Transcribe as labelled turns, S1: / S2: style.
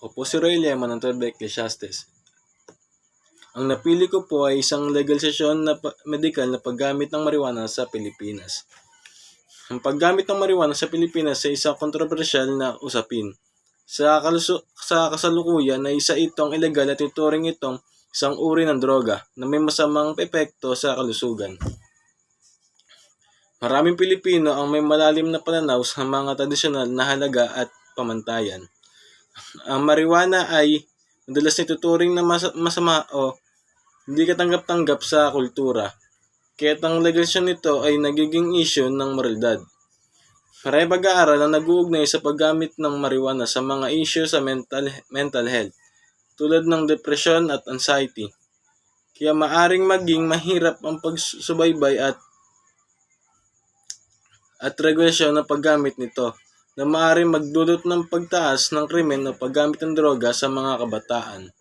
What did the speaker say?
S1: Ako po si Roy Lemon ng Torbe Ecclesiastes. Ang napili ko po ay isang legalisasyon na medical na paggamit ng marijuana sa Pilipinas. Ang paggamit ng marijuana sa Pilipinas ay isang kontrobersyal na usapin. Sa, kalusu- sa kasalukuyan ay isa itong ilegal at ituring itong isang uri ng droga na may masamang epekto sa kalusugan. Maraming Pilipino ang may malalim na pananaw sa mga tradisyonal na halaga at pamantayan. Ang marijuana ay madalas nituturing na mas- masama o hindi katanggap-tanggap sa kultura. Kaya't ang legalisyon nito ay nagiging issue ng moralidad. Marami pag-aaral ang nag-uugnay sa paggamit ng marijuana sa mga issue sa mental, mental health, tulad ng depression at anxiety. Kaya maaring maging mahirap ang pagsubaybay at at regulasyon ng paggamit nito na maaaring magdulot ng pagtaas ng krimen o paggamit ng droga sa mga kabataan.